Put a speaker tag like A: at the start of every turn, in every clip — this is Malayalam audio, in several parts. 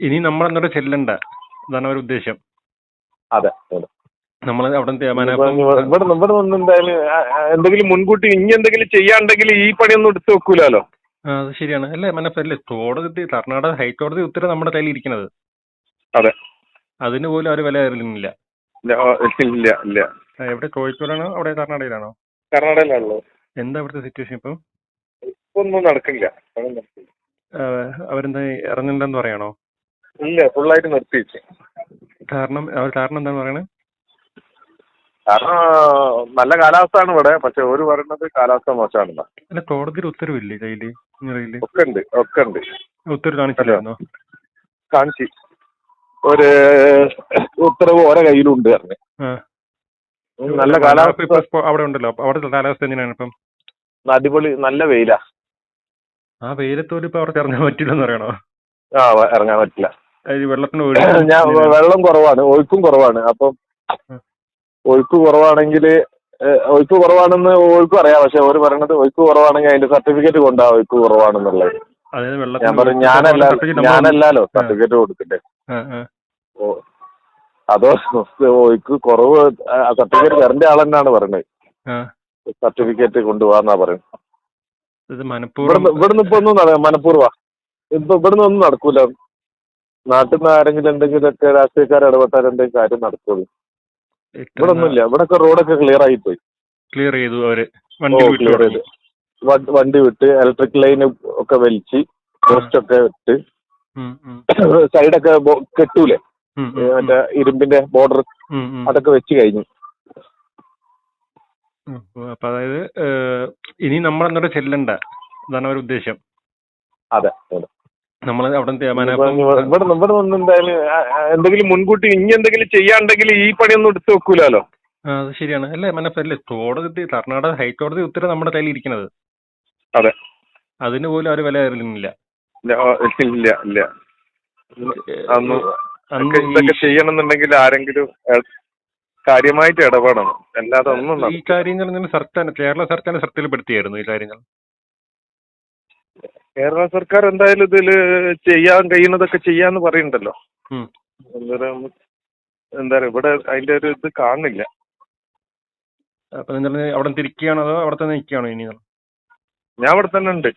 A: ഇനി നമ്മൾ അങ്ങോട്ട് ചെല്ലണ്ട. അതാണ് ഒരു ഉദ്ദേശം.
B: അതെ അതെ.
A: നമ്മൾ അവിടെ
B: ഇവിടെ ഇവിടെ നിന്ന് എന്തായാലും എന്തെങ്കിലും മുൻകൂട്ടി ഇനി എന്തെങ്കിലും ചെയ്യാണ്ടെങ്കിൽ ഈ പണിയൊന്നും എടുത്തു വെക്കൂലോ
A: അത് ശരിയാണ്. അല്ലേ മനസ്സല്ലേ കോടതി കർണാടക ഹൈക്കോടതി ഉത്തരവ് നമ്മുടെ കയ്യിൽ ഇരിക്കുന്നത്
B: അതെ.
A: അതിന് പോലും അവർ വില തരുന്നില്ല
B: ഇല്ല ഇല്ല
A: എവിടെ കോഴിക്കോടാണോ അവിടെ കർണാടകയിലാണോ?
B: കർണാടകയിലാണല്ലോ.
A: എന്താ ഇവിടുത്തെ സിറ്റുവേഷൻ ഇപ്പം?
B: ഒന്നും നടക്കില്ല.
A: അവരെന്താ ഇറങ്ങണ്ടെന്ന് പറയണോ?
B: ഇല്ല ഫുള്ളായിട്ട് നിർത്തി വെച്ചു.
A: കാരണം അവർ കാരണം എന്താണ് പറയണത്
B: കാരണം നല്ല കാലാവസ്ഥയാണ് ഇവിടെ പക്ഷെ ഒരു പറയുന്നത് കാലാവസ്ഥ മോശമാണെന്നാ.
A: അല്ല കോടതിയുടെ ഉത്തരവില്ലേ കയ്യിൽ
B: ഒക്കെ ഉണ്ട് ഒക്കെ ഉണ്ട്
A: ഉത്തരവ് കാണിച്ചില്ലായിരുന്നോ
B: കാണിച്ചു. ഒരു ഉത്തരവ് ഓരോ കയ്യിലുണ്ട് പറഞ്ഞു. നല്ല കാലാവസ്ഥ.
A: ഇപ്പൊ അവിടെ ഉണ്ടല്ലോ അവിടെ കാലാവസ്ഥ എങ്ങനെയാണ് ഇപ്പം?
B: അടിപൊളി നല്ല വെയിലാ.
A: ആ വെയിലത്തോട് ഇപ്പൊ അവർക്ക് ഇറങ്ങാൻ പറ്റില്ലെന്ന് പറയണോ?
B: ആ ഇറങ്ങാൻ പറ്റില്ല. ഞാൻ വെള്ളം കുറവാണ് ഒഴുക്കും കുറവാണ്. അപ്പം. ഒഴുക്ക് കുറവാണെങ്കിൽ ഒഴുക്ക് കുറവാണെന്ന് ഒഴുക്കും അറിയാം. പക്ഷെ അവർ പറയണത് ഒഴുക്ക് കുറവാണെങ്കിൽ അതിന്റെ സർട്ടിഫിക്കറ്റ് കൊണ്ടാ ഒഴുക്ക് കുറവാണെന്നുള്ളത്. ഞാൻ പറയും
A: ഒഴുക്ക്
B: ഞാനല്ല ഞാനല്ലോ സർട്ടിഫിക്കറ്റ് കൊടുക്കട്ടെ. ഓ അതോ ഒഴുക്ക് കുറവ് സർട്ടിഫിക്കറ്റ് തരേണ്ട ആളെന്നാണ് പറയുന്നത്
A: ആ.
B: സർട്ടിഫിക്കറ്റ് കൊണ്ടുപോവാന്നാ പറയുന്നത് ഇവിടുന്ന് ഇവിടുന്ന് ഇപ്പൊ ഒന്നും മനഃപൂർവ ഇപ്പൊ ഇവിടുന്ന് ഒന്നും നടക്കൂല. നാട്ടിൽ നിന്ന് ആരെങ്കിലും എന്തെങ്കിലുമൊക്കെ രാഷ്ട്രീയക്കാർ ഇടപെട്ടാൽ എന്തെങ്കിലും കാര്യം നടക്കുള്ളൂ. ഇവിടെ ഒന്നുമില്ല. ഇവിടൊക്കെ റോഡൊക്കെ ക്ലിയർ ആയി പോയി.
A: ക്ലിയർ ചെയ്തു
B: അവർ.
A: വണ്ടി വിട്ടു
B: ക്ലിയർ ചെയ്തു. വണ്ടി വിട്ട് ഇലക്ട്രിക് ലൈൻ ഒക്കെ വലിച്ച് പോസ്റ്റ് ഒക്കെ
A: വിട്ട്
B: സൈഡൊക്കെ കെട്ടൂലേ? മറ്റേ ഇരുമ്പിന്റെ ബോർഡർ. അതൊക്കെ വെച്ച് കഴിഞ്ഞു.
A: അപ്പൊ അതായത് ഇനി നമ്മൾ അങ്ങോട്ട് ചെല്ലണ്ട. അതാണ് ഒരു ഉദ്ദേശം.
B: അതെ അതെ.
A: നമ്മൾ അവിടെ
B: ഇവിടെ ഇവിടെ നിന്ന് എന്തായാലും എന്തെങ്കിലും മുൻകൂട്ടി ഇനി എന്തെങ്കിലും ചെയ്യാണ്ടെങ്കിൽ ഈ പണിയൊന്നും എടുത്തു വെക്കൂലോ
A: അത് ശരിയാണ്. അല്ലേ മനസ്സല്ലേ കോടതി കർണാടക ഹൈക്കോടതി ഉത്തരവ് നമ്മുടെ കയ്യിൽ ഇരിക്കുന്നത്
B: അതെ.
A: അതിന് പോലും അവർ വില തരുന്നില്ല
B: ഇല്ല ഇല്ല ഇതൊക്കെ ചെയ്യണമെന്നുണ്ടെങ്കിൽ ആരെങ്കിലും കാര്യമായിട്ട് ഇടപെടണം. അല്ലാതെ ഒന്നും
A: ഈ കാര്യങ്ങൾ സർക്കാർ കേരള സർക്കാർ ശ്രദ്ധയിൽപ്പെടുത്തിയായിരുന്നു ഈ കാര്യങ്ങൾ.
B: കേരള സർക്കാർ എന്തായാലും ഇതിൽ ചെയ്യാൻ കഴിയുന്നതൊക്കെ ചെയ്യാന്ന് പറയുന്നുണ്ടല്ലോ. അന്നേരം എന്താ പറയാ ഇവിടെ അതിന്റെ ഒരു ഇത് കാണുന്നില്ല.
A: അപ്പൊ നിങ്ങൾ അവിടെ തിരിക്കുകയാണോ അതോ അവിടെ തന്നെ നിൽക്കുകയാണോ ഇനി?
B: ഞാൻ അവിടെ തന്നെ ഉണ്ട്.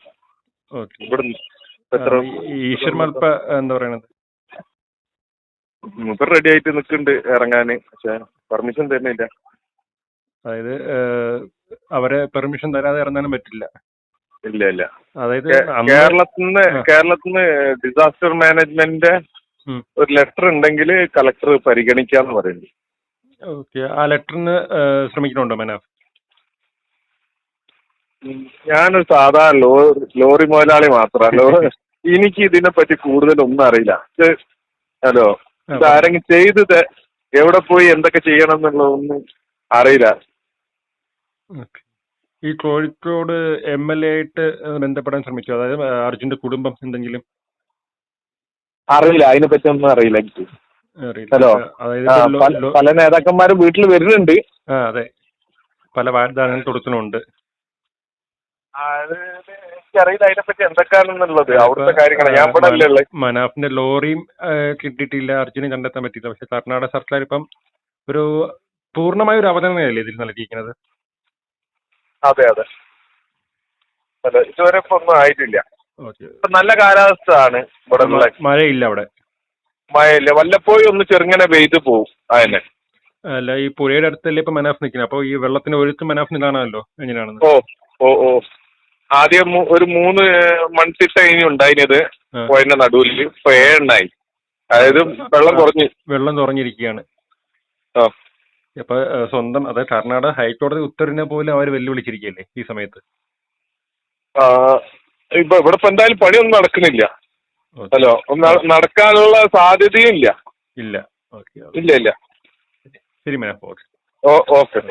A: ഓക്കെ.
B: ഇവിടുന്ന്. എത്ര
A: ഈശ്വർ മൽപ്പ എന്താ പറയണത്?
B: മൂപ്പർ റെഡി ആയിട്ട് നിൽക്കുന്നുണ്ട് ഇറങ്ങാന്. പക്ഷെ പെർമിഷൻ തരുന്നില്ല.
A: അതായത് അവരെ പെർമിഷൻ തരാതെ ഇറങ്ങാനും പറ്റില്ല.
B: ഇല്ല ഇല്ല.
A: അതായത്
B: കേരളത്തിൽ നിന്ന് കേരളത്തിൽ നിന്ന് ഡിസാസ്റ്റർ മാനേജ്മെന്റിന്റെ ഒരു ലെറ്റർ ഉണ്ടെങ്കിൽ കളക്ടർ പരിഗണിക്കാന്ന് പറയുന്നു
A: ഓക്കെ ആ ലെറ്ററിന് ശ്രമിക്കുന്നുണ്ടോ മനാഫ്
B: ഞാനൊരു സാധാരണ ലോറി ലോറി മുതലാളി മാത്രമല്ല എനിക്ക് ഇതിനെ ഇതിനെപ്പറ്റി കൂടുതലൊന്നും അറിയില്ല. ഹലോ ഇത് ആരെങ്കിലും ചെയ്ത് എവിടെ പോയി എന്തൊക്കെ ചെയ്യണം എന്നുള്ളതൊന്നും അറിയില്ല.
A: ഓക്കെ. ഈ കോഴിക്കോട് എം എൽ എ ആയിട്ട് ബന്ധപ്പെടാൻ ശ്രമിച്ചു? അതായത് അർജുന്റെ കുടുംബം എന്തെങ്കിലും?
B: അറിയില്ല. അതിനെ പറ്റി ഒന്നും അറിയില്ല എനിക്ക്.
A: അറിയില്ല.
B: ഹലോ. പല- നേതാക്കന്മാരും വീട്ടിൽ വരുന്നുണ്ട്.
A: അതെ. പല വാഗ്ദാനങ്ങൾ കൊടുക്കുന്നുണ്ട്.
B: അത് എനിക്കറിയില്ല അതിനെപ്പറ്റി എന്തൊക്കെയാണെന്നുള്ളത്. അവിടുത്തെ കാര്യങ്ങൾ ഞാൻ ഇവിടെ അല്ലേ
A: മനാഫിന്റെ ലോറിയും കിട്ടിയിട്ടില്ല. അർജുനെ കണ്ടെത്താൻ പറ്റിയില്ല. പക്ഷെ കർണാടക സർക്കാർ ഇപ്പം ഒരു പൂർണമായ ഒരു അവതരണമല്ലേ ഇതിൽ നൽകിയിരിക്കുന്നത്?
B: അതെ അതെ. അതെ ഇതുവരെ ഇപ്പൊ ഒന്നും ആയിട്ടില്ല.
A: ഓക്കെ.
B: നല്ല കാലാവസ്ഥ ആണ് ഇവിടെ
A: മഴയില്ല അവിടെ?
B: മഴയില്ല. വല്ലപ്പോഴും ഒന്ന് ചെറുങ്ങനെ പെയ്ത് പോവും അതന്നെ
A: അല്ല ഈ പുഴയുടെ അടുത്തല്ലേ ഇപ്പൊ മനാഫ് നിൽക്കുന്നത് അപ്പൊ ഈ വെള്ളത്തിന് ഒഴുക്ക് മനാഫ് കാണാമല്ലോ എങ്ങനെയാണെന്ന്?
B: ഓ ഓ ഓ. ആദ്യം മൂ- ഒരു മൂന്ന് മൺതിട്ട ഇനി ഉണ്ടായിരുന്നത്
A: ആ.
B: പോയതിന്റെ നടുവിൽ ഇപ്പൊ ഏഴെണ്ണായി. അതായത് വെള്ളം കുറഞ്ഞു.
A: വെള്ളം തുറഞ്ഞിരിക്കുകയാണ്
B: ആ.
A: അപ്പൊ സ്വന്തം അതായത് കർണാടക ഹൈക്കോടതി ഉത്തരവിനെ പോലും അവർ വെല്ലുവിളിച്ചിരിക്കുകയല്ലേ ഈ സമയത്ത്?
B: ഇപ്പൊ ഇവിടെ ഇപ്പൊ എന്തായാലും പണിയൊന്നും നടക്കുന്നില്ല. ഹലോ നടക്കാനുള്ള സാധ്യതയും ഇല്ല.
A: ഇല്ല.
B: ഇല്ല ഇല്ല.
A: ശരി മനാഫ് ഓക്കെ
B: ഓക്കെ.